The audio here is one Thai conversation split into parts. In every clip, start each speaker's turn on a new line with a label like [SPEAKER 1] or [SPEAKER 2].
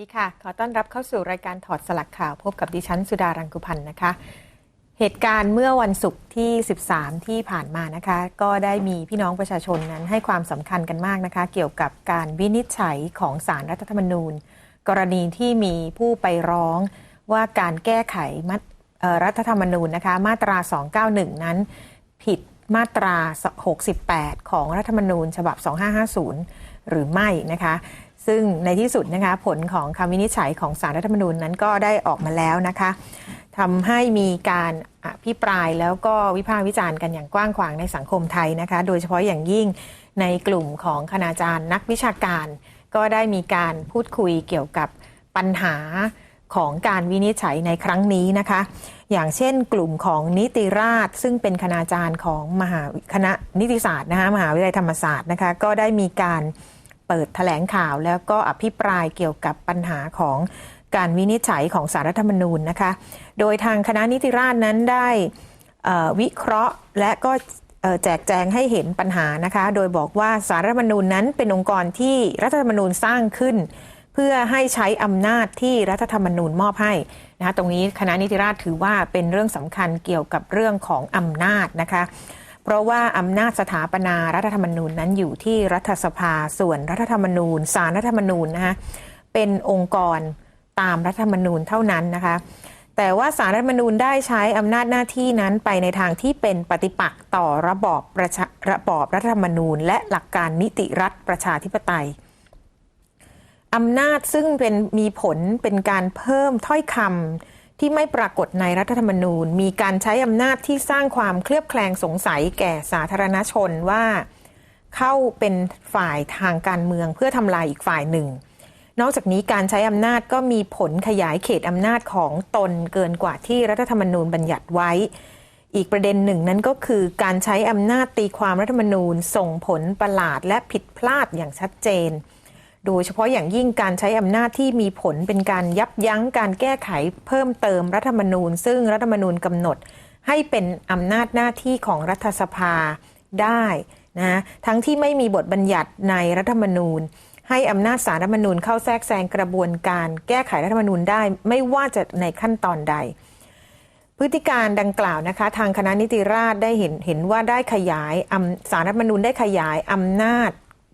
[SPEAKER 1] ดีค่ะ ขอต้อนรับเข้าสู่รายการถอดสลักข่าว พบกับดิฉันสุดารังกุพันธ์นะคะ เหตุการณ์เมื่อวันศุกร์ที่ 13 ที่ผ่านมานะคะ ก็ได้มีพี่น้องประชาชนนั้นให้ความสำคัญกันมากนะคะ เกี่ยวกับการวินิจฉัยของสารรัฐธรรมนูญ กรณีที่มีผู้ไปร้องว่าการแก้ไขมัดรัฐธรรมนูญนะคะ มาตรา 291 นั้น ผิดมาตรา 68 ของรัฐธรรมนูญ ฉบับ 2550 หรือไม่นะคะ ซึ่งในที่สุดนะคะผลของคำวินิจฉัยของสารรัฐธรรมนูญนั้นก็ได้ออกมาแล้วนะคะทำให้มีการอภิปรายแล้วก็วิพากษ์วิจารณ์กันอย่างกว้างขวางในสังคมไทยนะคะ โดยเฉพาะอย่างยิ่งในกลุ่มของคณาจารย์นักวิชาการ ก็ได้มีการพูดคุยเกี่ยวกับปัญหาของการวินิจฉัยในครั้งนี้นะคะ อย่างเช่นกลุ่มของนิติราษฎร์ซึ่งเป็นคณาจารย์ของมหาคณะนิติศาสตร์นะคะมหาวิทยาลัยธรรมศาสตร์นะคะก็ได้มีการ เปิดแถลงข่าวแล้วก็อภิปรายเกี่ยวกับปัญหาของการวินิจฉัยของสารรัฐธรรมนูญนะคะ โดยทางคณะนิติราษฎรนั้นได้วิเคราะห์และก็แจกแจงให้เห็นปัญหานะคะ โดยบอกว่าสารรัฐธรรมนูญนั้นเป็นองค์กรที่รัฐธรรมนูญสร้างขึ้น เพื่อให้ใช้อำนาจที่รัฐธรรมนูญมอบให้นะคะตรงนี้คณะนิติราษฎรถือว่าเป็นเรื่องสำคัญเกี่ยวกับเรื่องของอำนาจนะคะ ราะว่าอำนาจสถาปนารัฐธรรมนูญนั้นอยู่ที่รัฐสภาส่วนรัฐธรรมนูญสารรัฐธรรมนูญนะคะเป็นองค์กรตามรัฐธรรมนูญเท่านั้นนะคะ แต่ว่าสารรัฐธรรมนูญได้ใช้อำนาจหน้าที่นั้นไปในทางที่เป็นปฏิปักษ์ต่อระบอบประชาระบอบรัฐธรรมนูญ และหลักการนิติรัฐประชาธิปไตยอำนาจซึ่งเป็นมีผลเป็นการเพิ่มถ้อยคำ ที่ไม่ปรากฏในรัฐธรรมนูญ มีการใช้อำนาจที่สร้างความเคลือบแคลงสงสัยแก่สาธารณชนว่าเข้าเป็นฝ่ายทางการเมืองเพื่อทำลายอีกฝ่ายหนึ่ง นอกจากนี้การใช้อำนาจก็มีผลขยายเขตอำนาจของตนเกินกว่าที่รัฐธรรมนูญบัญญัติไว้ อีกประเด็นหนึ่งนั้นก็คือการใช้อำนาจตีความรัฐธรรมนูญ ส่งผลประหลาดและผิดพลาดอย่างชัดเจน โดยเฉพาะอย่างยิ่งการใช้อำนาจที่มีผลเป็นการยับยั้งการแก้ไขเพิ่มเติมรัฐธรรมนูญ ซึ่งรัฐธรรมนูญกำหนด ให้เป็นอำนาจหน้าที่ของรัฐสภาได้นะทั้งที่ไม่มีบทบัญญัติในรัฐธรรมนูญ ให้อำนาจสารรัฐธรรมนูญเข้าแทรกแซงกระบวนการแก้ไขรัฐธรรมนูญได้ ไม่ว่าจะในขั้นตอนใด พฤติการดังกล่าวนะคะ ทางคณะนิติราษฎรได้เห็นเห็นว่าได้ขยายอำสารรัฐธรรมนูญได้ขยายอำนาจ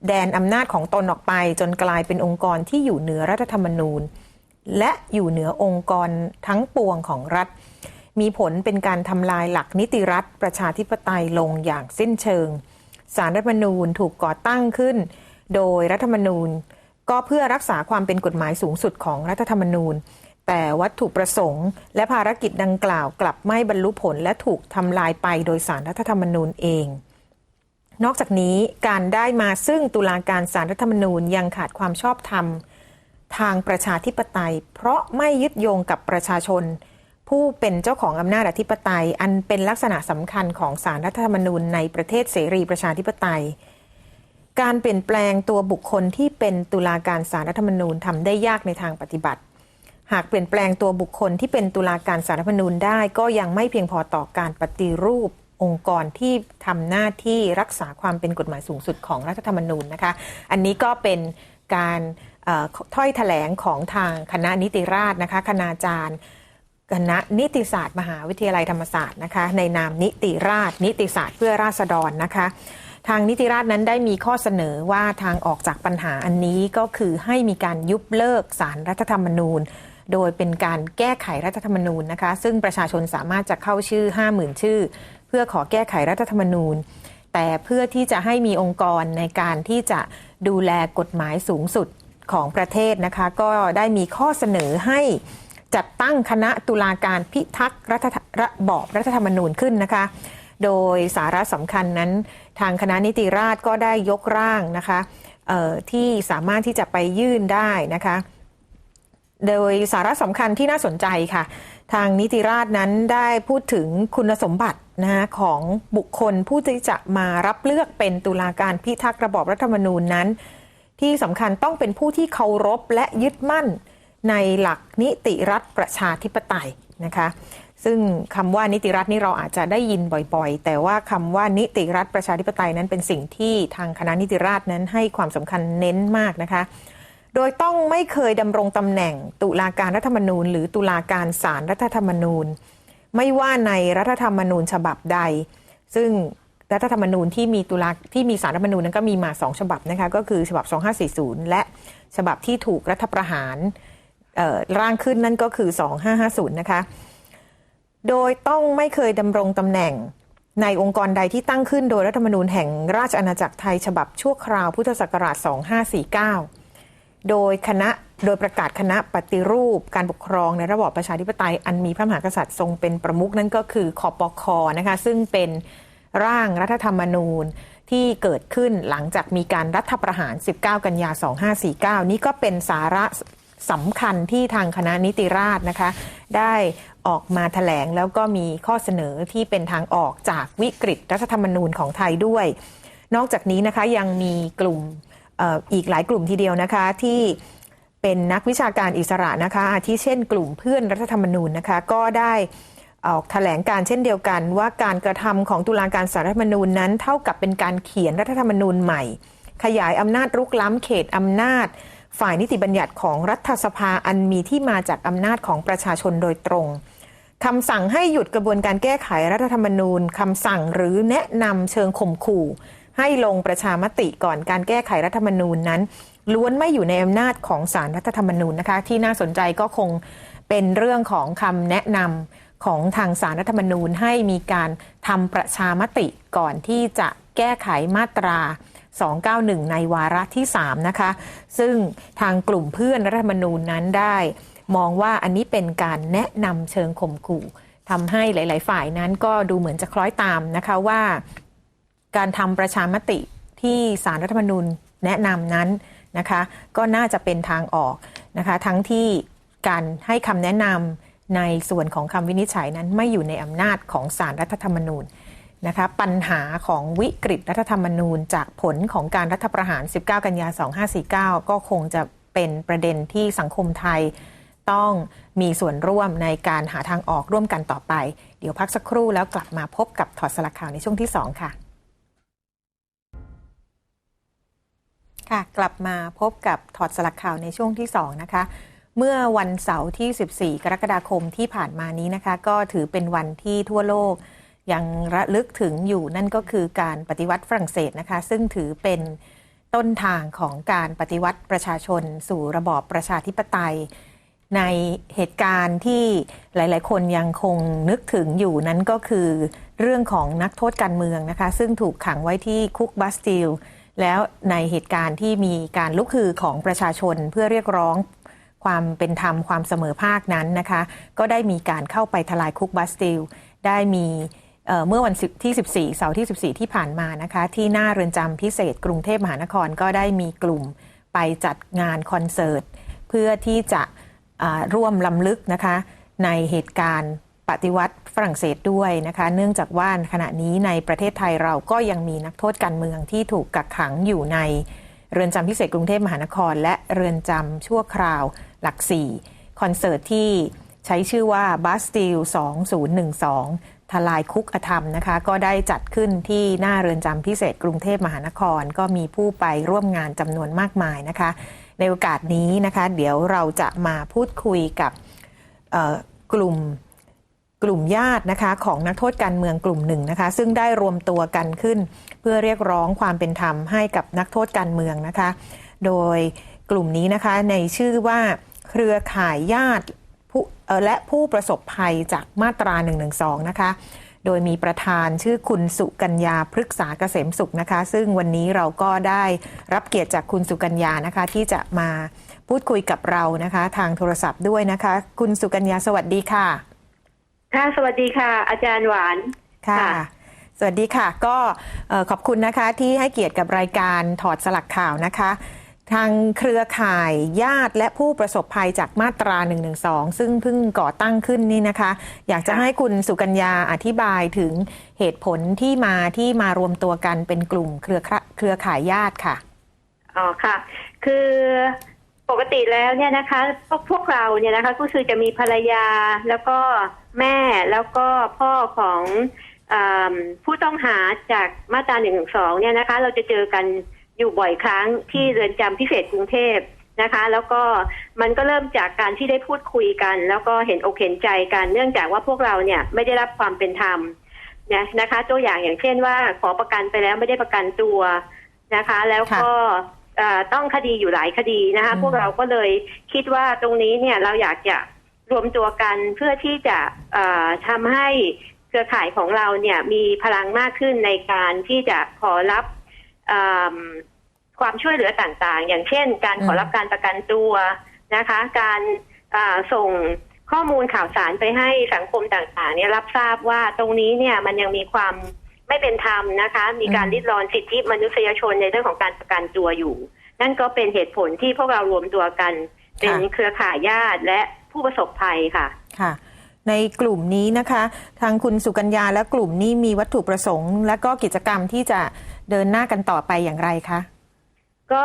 [SPEAKER 1] แดนอำนาจของตนออกไป จนกลายเป็นองค์กรที่อยู่เหนือรัฐธรรมนูญ และอยู่เหนือองค์กรทั้งปวงของรัฐ มีผลเป็นการทำลายหลักนิติรัฐ ประชาธิปไตยลงอย่างสิ้นเชิง สารรัฐธรรมนูญถูกก่อตั้งขึ้น โดยรัฐธรรมนูญ ก็เพื่อรักษาความเป็นกฎหมายสูงสุดของรัฐธรรมนูญ แต่วัตถุประสงค์ และภารกิจดังกล่าวกลับไม่บรรลุผลและถูกทำลายไปโดยสารรัฐธรรมนูญเอง นอกจากนี้การได้มาซึ่งตุลาการสารรัฐธรรมนูญยังขาดความชอบธรรม ทางประชาธิปไตย เพราะไม่ยึดโยงกับประชาชน ผู้เป็นเจ้าของอำนาจอธิปไตย อันเป็นลักษณะสำคัญของสารรัฐธรรมนูญในประเทศเสรีประชาธิปไตย การเปลี่ยนแปลงตัวบุคคลที่เป็นตุลาการสารรัฐธรรมนูญทำได้ยากในทางปฏิบัติ หากเปลี่ยนแปลงตัวบุคคลที่เป็นตุลาการสารรัฐธรรมนูญได้ก็ยังไม่เพียงพอต่อการปฏิรูป องค์กรที่ทำหน้าที่รักษาความเป็นกฎหมายสูงสุดของรัฐธรรมนูญนะคะ อันนี้ก็เป็นการถ้อยแถลงของทางคณะนิติราษฎร์นะคะคณาจารย์คณะนิติศาสตร์มหาวิทยาลัยธรรมศาสตร์นะคะ ในนามนิติราษฎร์นิติศาสตร์เพื่อราษฎรนะคะ ทางนิติราษฎร์นั้นได้มีข้อเสนอว่าทางออกจากปัญหาอันนี้ก็คือให้มีการยุบเลิกสารรัฐธรรมนูญ โดยเป็นการแก้ไขรัฐธรรมนูญนะคะ ซึ่งประชาชนสามารถจะเข้าชื่อ 50,000 ชื่อ เพื่อขอแก้ไขรัฐธรรมนูญ แต่เพื่อที่จะให้มีองค์กรในการที่จะดูแลกฎหมายสูงสุดของประเทศนะคะ ก็ได้มีข้อเสนอให้จัดตั้งคณะตุลาการพิทักษ์รัฐระบอบรัฐธรรมนูญขึ้นนะคะ โดยสาระสำคัญนั้น ทางคณะนิติราษฎรก็ได้ยกร่างนะคะที่สามารถที่จะไปยื่นได้นะคะ โดยสาระสำคัญที่น่าสนใจค่ะ ทางนิติราษฎร์นั้นได้พูดถึงคุณสมบัตินะคะของบุคคลผู้ที่จะมารับเลือกเป็นตุลาการพิทักษ์ระบอบรัฐธรรมนูญนั้น ที่สำคัญต้องเป็นผู้ที่เคารพและยึดมั่นในหลักนิติรัฐประชาธิปไตยนะคะซึ่งคำว่านิติรัฐนี่เราอาจจะได้ยินบ่อยๆ แต่ว่าคำว่านิติรัฐประชาธิปไตยนั้นเป็นสิ่งที่ทางคณะนิติราษฎร์นั้นให้ความสำคัญเน้นมากนะคะ โดยต้องไม่เคยดำรงตำแหน่งตุลาการรัฐธรรมนูญ หรือตุลาการศาลรัฐธรรมนูญ ไม่ว่าในรัฐธรรมนูญฉบับใด ซึ่งรัฐธรรมนูญที่มีตุลาที่มีสารรัฐธรรมนูญนั้นก็มีมาสองฉบับนะคะก็คือฉบับ 2540 และฉบับที่ถูกรัฐประหารร่างขึ้นนั่นก็คือ 2550 นะคะ โดยต้องไม่เคยดำรงตำแหน่งในองค์กรใดที่ตั้งขึ้นโดยรัฐธรรมนูญแห่งราชอาณาจักรไทยฉบับชั่วคราวพุทธศักราช 2549 โดยคณะโดยประกาศคณะปฏิรูปการปกครองในระบอบประชาธิปไตย อันมีพระมหากษัตริย์ทรงเป็นประมุขนั่นก็คือคอปคนะคะซึ่งเป็นร่างรัฐธรรมนูญที่เกิดขึ้นหลังจากมีการรัฐประหาร 19 กันยา 2549 นี่ก็เป็นสาระสำคัญที่ทางคณะนิติราษฎร์นะคะ ได้ออกมาแถลงแล้วก็มีข้อเสนอที่เป็นทางออกจากวิกฤตรัฐธรรมนูญของไทยด้วย นอกจากนี้นะคะยังมีกลุ่ม อีกหลายกลุ่มทีเดียวนะคะที่เป็นนักวิชาการอิสระนะคะอาทิเช่นกลุ่มเพื่อนรัฐธรรมนูญนะคะก็ได้ออกแถลงการเช่นเดียวกัน ว่าการกระทำของตุลาการสารรัฐธรรมนูญนั้น เท่ากับเป็นการเขียนรัฐธรรมนูญใหม่ ขยายอำนาจรุกล้ำเขตอำนาจ ฝ่ายนิติบัญญัติของรัฐสภาอันมีที่มาจากอำนาจของประชาชนโดยตรงคำสั่งให้หยุดกระบวนการแก้ไขรัฐธรรมนูญคำสั่งหรือแนะนำเชิงข่มขู่ ให้ลงประชามติก่อนการแก้ไขรัฐธรรมนูญนั้น ล้วนไม่อยู่ในอำนาจของสารรัฐธรรมนูญนะคะ ที่น่าสนใจก็คงเป็นเรื่องของคำแนะนำของทางสารรัฐธรรมนูญให้มีการทำประชามติก่อนที่จะแก้ไขมาตรา 291 ในวาระที่ 3 นะคะ ซึ่งทางกลุ่มเพื่อนรัฐธรรมนูญนั้นได้ มองว่าอันนี้เป็นการแนะนำเชิงข่มขู่ทำให้หลาย ๆ ฝ่ายนั้นก็ดูเหมือนจะคล้อยตามนะคะว่า การทำประชามติที่สารรัฐธรรมนูญแนะนำนั้นนะคะก็น่าจะเป็นทางออกนะคะทั้งที่การให้คำแนะนำในส่วนของคำวินิจฉัยนั้นไม่อยู่ในอำนาจของสารรัฐธรรมนูญนะคะปัญหาของวิกฤตรัฐธรรมนูญ จากผลของการรัฐประหาร 19 กันยา 2549 ก็คงจะเป็นประเด็นที่สังคมไทยต้องมีส่วนร่วมในการหาทางออกร่วมกันต่อไป เดี๋ยวพักสักครู่แล้วกลับมาพบกับถอดสลักข่าวในช่วงที่ 2 ค่ะ ค่ะ กลับมาพบกับถอดสลักข่าวในช่วงที่ 2 นะคะ เมื่อวันเสาร์ที่ 14 กรกฎาคมที่ผ่านมานี้นะคะ ก็ถือเป็นวันที่ทั่วโลก ยังระลึกถึงอยู่นั่นก็คือการปฏิวัติฝรั่งเศสนะคะ ซึ่งถือเป็นต้นทางของการปฏิวัติประชาชน สู่ระบอบประชาธิปไตย ในเหตุการณ์ที่หลาย ๆ คนยังคงนึกถึงอยู่นั้นก็คือ เรื่องของนักโทษการเมืองนะคะ ซึ่งถูกขังไว้ที่คุกบาสติล แล้วในเหตุการณ์ที่มีการลุกฮือของประชาชนเพื่อเรียกร้องความเป็นธรรมความเสมอภาคนั้นนะคะ ก็ได้มีการเข้าไปทลายคุกบาสติล ได้มีเเมื่อวันที่ 14 เสาร์ที่ 14 ที่ผ่านมานะคะ ที่หน้าเรือนจำพิเศษกรุงเทพมหานครก็ได้มีกลุ่มไปจัดงานคอนเสิร์ต เพื่อที่จะร่วมลำลึกนะคะในเหตุการณ์ ปฏิวัติฝรั่งเศสด้วยนะคะ เนื่องจากว่าขณะนี้ในประเทศไทยเราก็ยังมีนักโทษการเมืองที่ถูกกักขังอยู่ในเรือนจำพิเศษกรุงเทพมหานคร และเรือนจำชั่วคราวหลักสี่คอนเสิร์ตที่ใช้ชื่อว่า Bastille 2012 ทลายคุกอธรรมนะคะ ก็ได้จัดขึ้นที่หน้าเรือนจำพิเศษกรุงเทพมหานคร ก็มีผู้ไปร่วมงานจำนวนมากมายนะคะ ในโอกาสนี้นะคะ เดี๋ยวเราจะมาพูดคุยกับกลุ่ม กลุ่มญาตินะคะของนักโทษการเมืองกลุ่มหนึ่งนะคะซึ่งได้รวมตัวกันขึ้น เพื่อเรียกร้องความเป็นธรรมให้กับนักโทษการเมืองนะคะ โดยกลุ่มนี้นะคะในชื่อว่าเครือข่ายญาติและผู้ประสบภัยจากมาตรา1นึนะคะโดยมีประธานชื่อคุณสุกัญญาพฤกษาเกษมสุขนะคะ ซึ่งวันนี้เราก็ได้รับเกียรติจากคุณสุกัญญานะคะ ที่จะมาพูดคุยกับเรานะคะ ทางโทรศัพท์ด้วยนะคะ คุณสุกัญญาสวัสดีค่ะ
[SPEAKER 2] ค่ะ สวัสดีค่ะ อาจารย์หวาน
[SPEAKER 1] ค่ะ
[SPEAKER 2] ค่ะ
[SPEAKER 1] สวัสดีค่ะ ก็เอ่อขอบคุณนะคะที่ให้เกียรติกับรายการถอดสลักข่าวนะคะ ทางเครือข่ายญาติและผู้ประสบภัยจากมาตรา1นึซึ่งเพิ่งก่อตั้งขึ้นนี่นะคะ อยากจะ
[SPEAKER 2] ค่ะ
[SPEAKER 1] ให้คุณสุกัญญาอธิบายถึงเหตุผลที่มาที่มารวมตัวกันเป็นกลุ่มเครือข่าเครือข่ายญาติค่ะ
[SPEAKER 2] อ๋อค่ะ คือปกติแล้วเนี่ยนะคะพวกพวกเราเนี่ยนะคะก็คือจะมีภรรยาแล้วก็ แม่แล้วก็พ่อของอำผู้ต้องหาจากมาตราหนึ่งสองเนี่ยนะคะ เราจะเจอกันอยู่บ่อยครั้งที่เรือนจำพิเศษกรุงเทพนะคะ แล้วก็มันก็เริ่มจากการที่ได้พูดคุยกัน แล้วก็เห็นอกเห็นใจกันเนื่องจากว่าพวกเราเนี่ยไม่ได้รับความเป็นธรรมนะนะคะ ตัวอย่างอย่างเช่นว่าขอประกันไปแล้วไม่ได้ประกันตัวนะคะ แล้วก็เอ่อต้องคดีอยู่หลายคดีนะคะ
[SPEAKER 1] อืม
[SPEAKER 2] พวกเราก็เลยคิดว่าตรงนี้เนี่ยเราอยากจะ รวมตัวกันเพื่อที่จะเอ่อทำให้เครือข่ายของเราเนี่ยมีพลังมากขึ้นในการที่จะขอรับเอิ่มความช่วยเหลือต่างๆ อย่างเช่น การขอรับการประกันตัวนะคะ การอ่าส่งข้อมูลข่าวสารไปให้สังคมต่างๆ เนี่ยรับทราบว่าตรงนี้เนี่ยมันยังมีความไม่เป็นธรรมนะคะ มีการ
[SPEAKER 1] อืม
[SPEAKER 2] ริดรอนสิทธิมนุษยชนในเรื่องของการประกันตัวอยู่ นั่นก็เป็นเหตุผลที่พวกเรารวมตัวกัน เป็นเครือข่ายญาติและ ผู้ประสบภัยค่ะ
[SPEAKER 1] ค่ะ ในกลุ่มนี้นะคะ ทางคุณสุกัญญาและกลุ่มนี้มีวัตถุประสงค์ และก็กิจกรรมที่จะเดินหน้ากันต่อไปอย่างไรคะ
[SPEAKER 2] ก็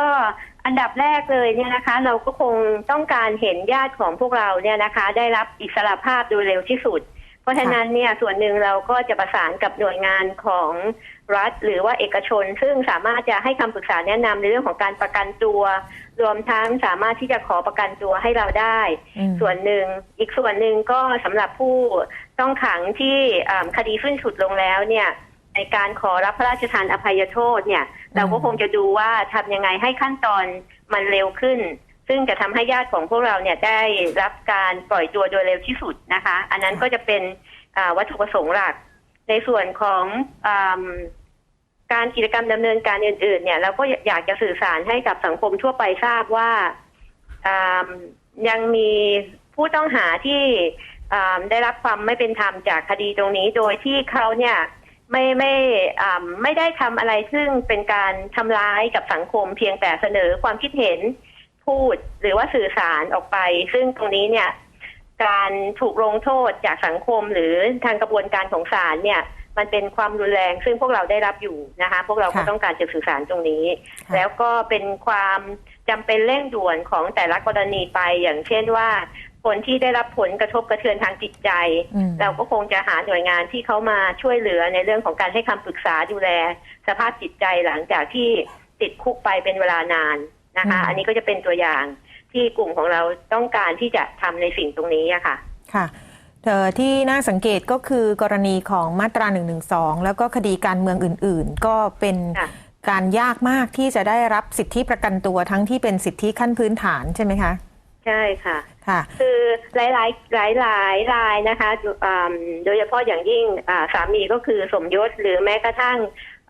[SPEAKER 2] อันดับแรกเลยเนี่ยนะคะ เราก็คงต้องการเห็นญาติของพวกเราเนี่ยนะคะ ได้รับอิสรภาพโดยเร็วที่สุด เพราะฉะนั้นเนี่ยส่วนหนึ่งเราก็จะประสานกับหน่วยงานของรัฐ หรือว่าเอกชน ซึ่งสามารถจะให้คำปรึกษาแนะนำในเรื่องของการประกันตัว รวมทั้งสามารถที่จะขอประกันตัวให้เราได้
[SPEAKER 1] อืม
[SPEAKER 2] ส่วนหนึ่งอีกส่วนหนึ่งก็สำหรับผู้ต้องขังที่อ่าคดีขึ้นสุดลงแล้วเนี่ยในการขอรับพระราชทานอภัยโทษเนี่ย เราก็คงจะดูว่าทำยังไงให้ขั้นตอนมันเร็วขึ้น ซึ่งจะทำให้ญาติของพวกเราเนี่ยได้รับการปล่อยตัวโดยเร็วที่สุดนะคะ อันนั้นก็จะเป็นวัตถุประสงค์หลัก ในส่วนของอการกิจกรรมดำเนินการอื่น ๆ เนี่ยเราก็อยากจะสื่อสารให้กับสังคมทั่วไปทราบว่ายังมีผู้ต้องหาที่ได้รับความไม่เป็นธรรมจากคดีตรงนี้ โดยที่เขาเนี่ยไม่ไม่ไม่ได้ทำอะไรซึ่งเป็นการทำร้ายกับสังคมเพียงแต่เสนอความคิดเห็น พูดหรือว่าสื่อสารออกไป ซึ่งตรงนี้เนี่ย การถูกลงโทษจากสังคมหรือทางกระบวนการของศาลเนี่ย มันเป็นความรุนแรง ซึ่งพวกเราได้รับอยู่นะคะ พวกเราก็
[SPEAKER 1] ค่ะ
[SPEAKER 2] ต้องการจะสื่อสารตรงนี้
[SPEAKER 1] ค่ะ
[SPEAKER 2] แล้วก็เป็นความจำเป็นเร่งด่วนของแต่ละกรณีไปอย่างเช่นว่าคนที่ได้รับผลกระทบกระเทือนทางจิตใจ
[SPEAKER 1] อืม
[SPEAKER 2] เราก็คงจะหาหน่วยงานที่เขามาช่วยเหลือในเรื่องของการให้คำปรึกษาดูแล สภาพจิตใจหลังจากที่ติดคุกไปเป็นเวลานาน นะคะ
[SPEAKER 1] อืม
[SPEAKER 2] อันนี้ก็จะเป็นตัวอย่างที่กลุ่มของเราต้องการที่จะทำในสิ่งตรงนี้อะค่ะ
[SPEAKER 1] ค่ะเอ่อที่น่าสังเกตก็คือกรณีของมาตรา1นึแล้วก็คดีการเมืองอื่น ๆ ก็เป็น
[SPEAKER 2] ค่ะ
[SPEAKER 1] การยากมากที่จะได้รับสิทธิประกันตัวทั้งที่เป็นสิทธิขั้นพื้นฐานใช่ไหมคะ
[SPEAKER 2] ใช่ค่ะ
[SPEAKER 1] ค่ะ
[SPEAKER 2] คือหลายหลายหลายหลายๆรายนะคะอ่าโดยเฉพาะอย่างยิ่งอ่าสามีก็คือสมยศหรือแม้กระทั่งอ่า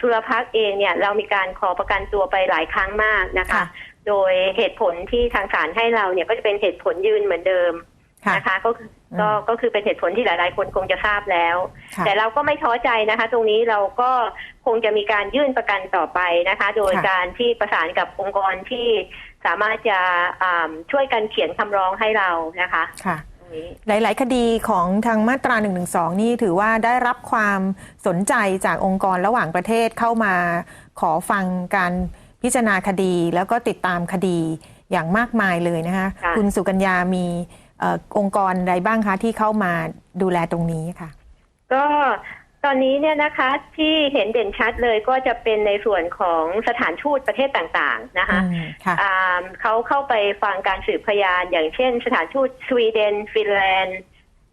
[SPEAKER 2] สุรพักษ์เองเนี่ยเรามีการขอประกันตัวไปหลายครั้งมากนะคะ
[SPEAKER 1] ค่ะ
[SPEAKER 2] โดยเหตุผลที่ทางศาลให้เราเนี่ยก็จะเป็นเหตุผลยืนเหมือนเดิม
[SPEAKER 1] ค่ะ
[SPEAKER 2] นะคะก็คือ
[SPEAKER 1] อืม
[SPEAKER 2] ก็ก็คือเป็นเหตุผลที่หลาย ๆ คนคงจะทราบแล้ว
[SPEAKER 1] ค่ะ
[SPEAKER 2] แต่เราก็ไม่ท้อใจนะคะ ตรงนี้เราก็คงจะมีการยื่นประกันต่อไปนะคะ โดย
[SPEAKER 1] ค่ะ
[SPEAKER 2] การที่ประสานกับองค์กรที่สามารถจะอ่าช่วยกันเขียนคำร้องให้เรานะคะ
[SPEAKER 1] ค่ะ
[SPEAKER 2] ตรงนี้
[SPEAKER 1] หลาย ๆ คดีของทางมาตรา1นึนี่ถือว่าได้รับความสนใจจากองค์กรระหว่างประเทศเข้ามาขอฟังการพิจารณาคดี แล้วก็ติดตามคดีอย่างมากมายเลยนะคะ
[SPEAKER 2] ค่ะ
[SPEAKER 1] คุณสุกัญญามีเอ่อองค์กรใดบ้างคะที่เข้ามาดูแลตรงนี้ค่ะ
[SPEAKER 2] ก็ ตอนนี้เนี่ยนะคะที่เห็นเด่นชัดเลยก็จะเป็นในส่วนของสถานทูตประเทศต่างๆนะคะ
[SPEAKER 1] อืมค่ะ
[SPEAKER 2] อ่าเขาเข้าไปฟังการสืบพยานอย่างเช่น สถานทูตสวีเดน ฟินแลนด์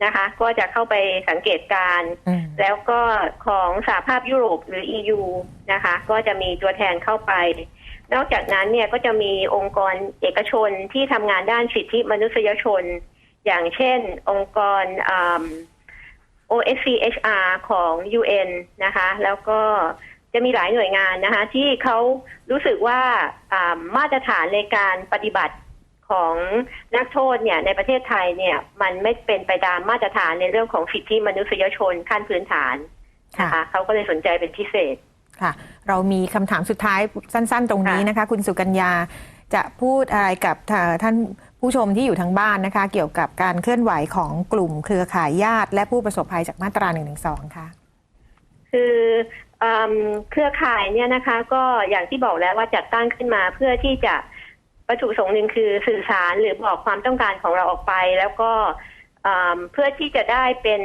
[SPEAKER 2] นะคะ ก็จะเข้าไปสังเกตการณ์
[SPEAKER 1] อืม
[SPEAKER 2] แล้วก็ของสหภาพยุโรปหรือ EU นะคะ ก็จะมีตัวแทนเข้าไป นอกจากนั้นเนี่ยก็จะมีองค์กรเอกชนที่ทำงานด้านสิทธิมนุษยชน อย่างเช่น องค์กรอ่า OSCHR ของ UN นะคะ แล้วก็จะมีหลายหน่วยงานนะคะ ที่เขารู้สึกว่าอ่ามาตรฐานในการปฏิบัติของนักโทษเนี่ยในประเทศไทยเนี่ย มันไม่เป็นไปตามมาตรฐานในเรื่องของสิทธิมนุษยชนขั้นพื้นฐานนะคะเขาก็เลยสนใจเป็นพิเศษ
[SPEAKER 1] ค่ะ เรามีคำถามสุดท้ายสั้น ๆ ตรงนี้
[SPEAKER 2] ค่ะ
[SPEAKER 1] นะคะ คุณสุกัญญาจะพูดอะไรกับเอ่อท่าน ผู้ชมที่อยู่ทางบ้านนะคะ เกี่ยวกับการเคลื่อนไหวของกลุ่มเครือข่ายญาติ และผู้ประสบภัยจากมาตรา1นึค่ะ
[SPEAKER 2] คือเอเครือข่ายเนี่ยนะคะ ก็อย่างที่บอกแล้วว่าจัดตั้งขึ้นมาเพื่อที่จะวัตถุประสงค์หนึ่งคือสื่อสารหรือบอกความต้องการของเราออกไป แล้วก็เพื่อที่จะได้เป็น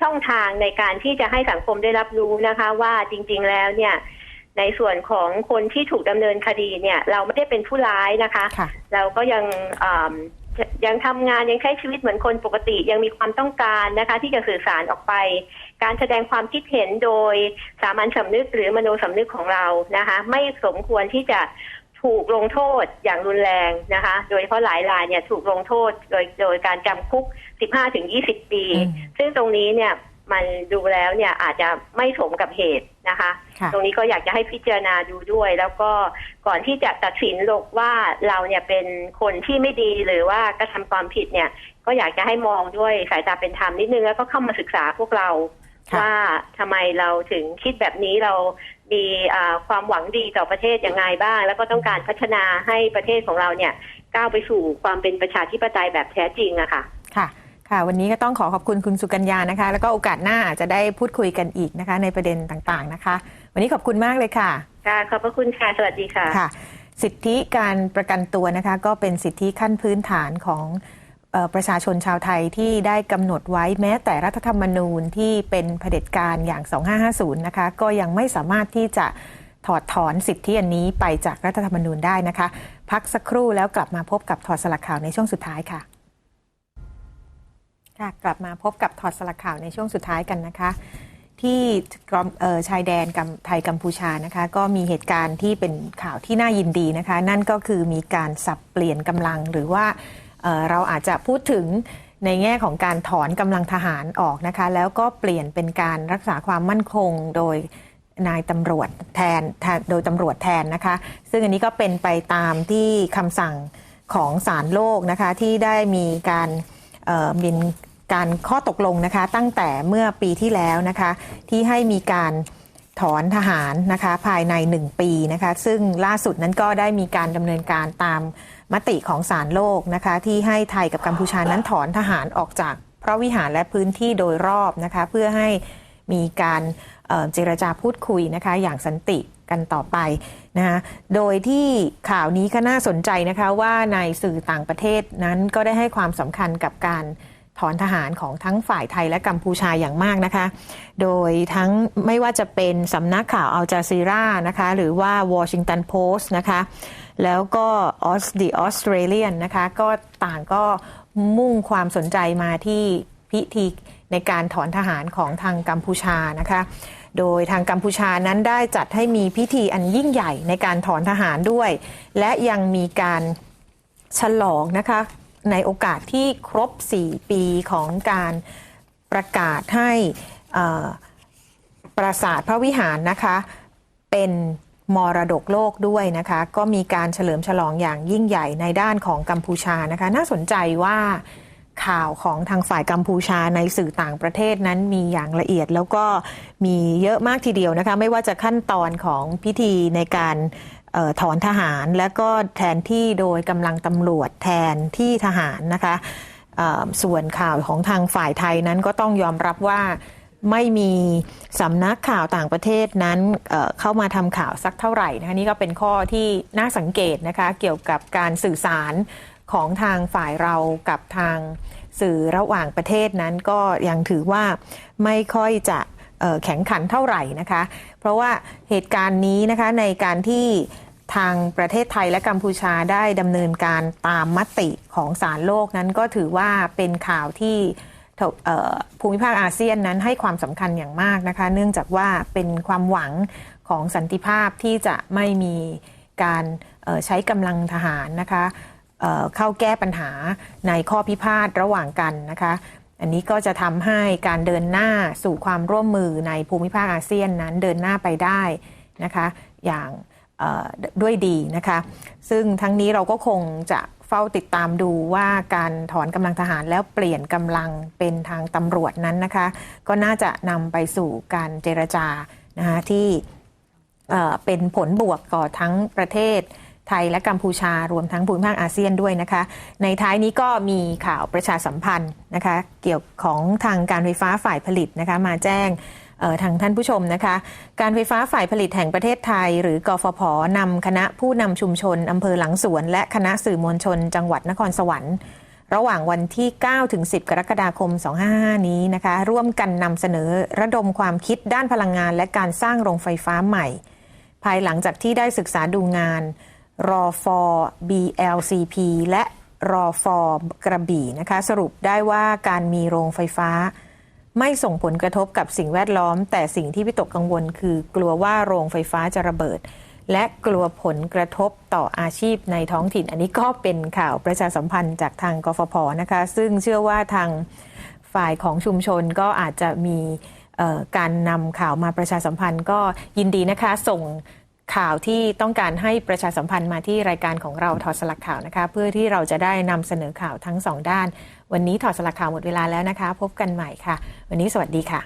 [SPEAKER 2] ช่องทางในการที่จะให้สังคมได้รับรู้นะคะ ว่าจริง ๆ แล้วเนี่ย ในส่วนของคนที่ถูกดำเนินคดีเนี่ย เราไม่ได้เป็นผู้ร้ายนะคะ
[SPEAKER 1] ค่ะ
[SPEAKER 2] เราก็ยังอ่ายังทำงานยังใช้ชีวิตเหมือนคนปกติยังมีความต้องการนะคะ ที่จะสื่อสารออกไป การแสดงความคิดเห็นโดยสามัญสำนึกหรือมโนสำนึกของเรานะคะ ไม่สมควรที่จะถูกลงโทษอย่างรุนแรงนะคะ โดยเฉพาะหลายรายเนี่ยถูกลงโทษโดยโดยการจำคุก 15-20 ปี
[SPEAKER 1] อืม
[SPEAKER 2] ซึ่งตรงนี้เนี่ย มันดูแล้วเนี่ยอาจจะไม่สมกับเหตุนะคะ
[SPEAKER 1] ค่ะ
[SPEAKER 2] ตรงนี้ก็อยากจะให้พิจารณาดูด้วย แล้วก็ก่อนที่จะตัดสินลกว่าเราเนี่ยเป็นคนที่ไม่ดีหรือว่ากระทำความผิดเนี่ย ก็อยากจะให้มองด้วยสายตาเป็นธรรมนิดนึงแล้วก็เข้ามาศึกษาพวกเรา
[SPEAKER 1] ค่ะ
[SPEAKER 2] ว่าทำไมเราถึงคิดแบบนี้เรามีอ่าความหวังดีต่อประเทศยังไงบ้าง แล้วก็ต้องการพัฒนาให้ประเทศของเราเนี่ยก้าวไปสู่ความเป็นประชาธิปไตยแบบแท้จริงอะค่ะ
[SPEAKER 1] ค่ะ ค่ะวันนี้ก็ต้องขอขอบคุณคุณสุกัญญานะคะ แล้วก็โอกาสหน้าอาจจะได้พูดคุยกันอีกนะคะ ในประเด็นต่างๆนะคะ วันนี้ขอบคุณมากเลยค่ะ
[SPEAKER 2] ค่ะขอบพระคุณค่ะสวัสดีค่ะ
[SPEAKER 1] ค่ะ สิทธิการประกันตัวนะคะ ก็เป็นสิทธิขั้นพื้นฐานของเอ่อประชาชนชาวไทยที่ได้กำหนดไว้แม้แต่รัฐธรรมนูญที่เป็นเผด็จการอย่าง 2550 นะคะ ก็ยังไม่สามารถที่จะถอดถอนสิทธิอันนี้ไปจากรัฐธรรมนูญได้นะคะ พักสักครู่แล้วกลับมาพบกับถอดสลักข่าวในช่วงสุดท้ายค่ะ ค่ะกลับมาพบกับถอดสลักข่าวในช่วงสุดท้ายกันนะคะ ที่ชายแดนกัมไทยกัมพูชานะคะ ก็มีเหตุการณ์ที่เป็นข่าวที่น่ายินดีนะคะ นั่นก็คือมีการสับเปลี่ยนกำลังหรือว่าเเราอาจจะพูดถึงในแง่ของการถอนกำลังทหารออกนะคะ แล้วก็เปลี่ยนเป็นการรักษาความมั่นคงโดยนายตำรวจแทนโดยตำรวจแทนนะคะ ซึ่งอันนี้ก็เป็นไปตามที่คำสั่งของศาลโลกนะคะที่ได้มีการเอ่อมี การข้อตกลงนะคะตั้งแต่เมื่อปีที่แล้วนะคะที่ให้มีการถอนทหารนะคะภายใน 1 ปีนะคะซึ่งล่าสุดนั้นก็ได้มีการดำเนินการตามมติของศาลโลกนะคะที่ให้ไทยกับกัมพูชานั้นถอนทหารออกจากพระวิหารและพื้นที่โดยรอบนะคะเพื่อให้มีการเอ่อเจรจาพูดคุยนะคะอย่างสันติกันต่อไปนะคะโดยที่ข่าวนี้ก็น่าสนใจนะคะว่าในสื่อต่างประเทศนั้นก็ได้ให้ความสำคัญกับการ ถอนทหารของทั้งฝ่ายไทยและกัมพูชาอย่างมากนะคะ โดยทั้งไม่ว่าจะเป็นสำนักข่าวอัลจาซีรานะคะ หรือว่า Washington Post นะคะ แล้วก็ Aus The Australian นะคะ ก็ต่างก็มุ่งความสนใจมาที่พิธีในการถอนทหารของทางกัมพูชานะคะ โดยทางกัมพูชานั้นได้จัดให้มีพิธีอันยิ่งใหญ่ในการถอนทหารด้วย และยังมีการฉลองนะคะ ในโอกาสที่ครบ 4 ปีของการประกาศให้ปราสาทพระวิหารนะคะ เป็นมรดกโลกด้วยนะคะ ก็มีการเฉลิมฉลองอย่างยิ่งใหญ่ในด้านของกัมพูชานะคะ น่าสนใจว่าข่าวของทางฝ่ายกัมพูชาในสื่อต่างประเทศนั้นมีอย่างละเอียดแล้วก็มีเยอะมากทีเดียวนะคะ ไม่ว่าจะขั้นตอนของพิธีในการ ถอนทหาร และก็แทนที่โดยกำลังตำรวจแทนที่ทหารนะคะส่วนข่าวของทางฝ่ายไทยนั้นก็ต้องยอมรับว่าไม่มีสำนักข่าวต่างประเทศนั้นเเข้ามาทำข่าวสักเท่าไหร่นะคะนี่ก็เป็นข้อที่น่าสังเกตนะคะเกี่ยวกับการสื่อสารของทางฝ่ายเรากับทางสื่อระหว่างประเทศนั้นก็ยังถือว่าไม่ค่อยจะแข็งขันเท่าไหร่นะคะ เพราะว่าเหตุการณ์นี้นะคะในการที่ ทางประเทศไทยและกัมพูชาได้ดำเนินการตามมติของศาลโลกนั้นก็ถือว่าเป็นข่าวที่ภูมิภาคอาเซียนนั้นให้ความสำคัญอย่างมากนะคะ เนื่องจากว่าเป็นความหวังของสันติภาพที่จะไม่มีการใช้กำลังทหารนะคะเข้าแก้ปัญหาในข้อพิพาทระหว่างกันนะคะ อันนี้ก็จะทำให้การเดินหน้าสู่ความร่วมมือในภูมิภาคอาเซียนนั้นเดินหน้าไปได้นะคะ อย่าง ด้วยดีนะคะ ซึ่งทั้งนี้เราก็คงจะเฝ้าติดตามดูว่าการถอนกำลังทหารแล้วเปลี่ยนกำลังเป็นทางตำรวจนั้นนะคะ ก็น่าจะนำไปสู่การเจรจานะคะที่เป็นผลบวกต่อทั้งประเทศไทยและกัมพูชารวมทั้งภูมิภาคอาเซียนด้วยนะคะ ในท้ายนี้ก็มีข่าวประชาสัมพันธ์นะคะ เกี่ยวของทางการไฟฟ้าฝ่ายผลิตนะคะ มาแจ้ง ทางท่านผู้ชมนะคะ การไฟฟ้าฝ่ายผลิตแห่งประเทศไทย หรือกฟผนำคณะผู้นำชุมชนอำเภอหลังสวน และคณะสื่อมวลชน จังหวัดนครสวรรค์ ระหว่างวันที่9ถึง10 กรกฎาคม255 นี้นะคะ ร่วมกันนำเสนอระดมความคิดด้านพลังงาน และการสร้างโรงไฟฟ้าใหม่ ภายหลังจากที่ได้ศึกษาดูงานรอฟอ BLCP และรอฟอกระบี่นะคะ สรุปได้ว่าการมีโรงไฟฟ้า ไม่ส่งผลกระทบกับสิ่งแวดล้อม แต่สิ่งที่วิตกกังวล คือกลัวว่าโรงไฟฟ้าจะระเบิด และกลัวผลกระทบต่ออาชีพในท้องถิ่น อันนี้ก็เป็นข่าวประชาสัมพันธ์จากทางกฟผนะคะ ซึ่งเชื่อว่าทางฝ่ายของชุมชนก็อาจจะมีการนำข่าวมาประชาสัมพันธ์ก็ยินดีนะคะ ส่งข่าวที่ต้องการให้ประชาสัมพันธ์มาที่รายการของเราถอสลักข่าวนะคะ เพื่อที่เราจะได้นำเสนอข่าวทั้งสองด้าน วันนี้ถอดสลักข่าวหมดเวลาแล้วนะคะ พบกันใหม่ค่ะ วันนี้สวัสดีค่ะ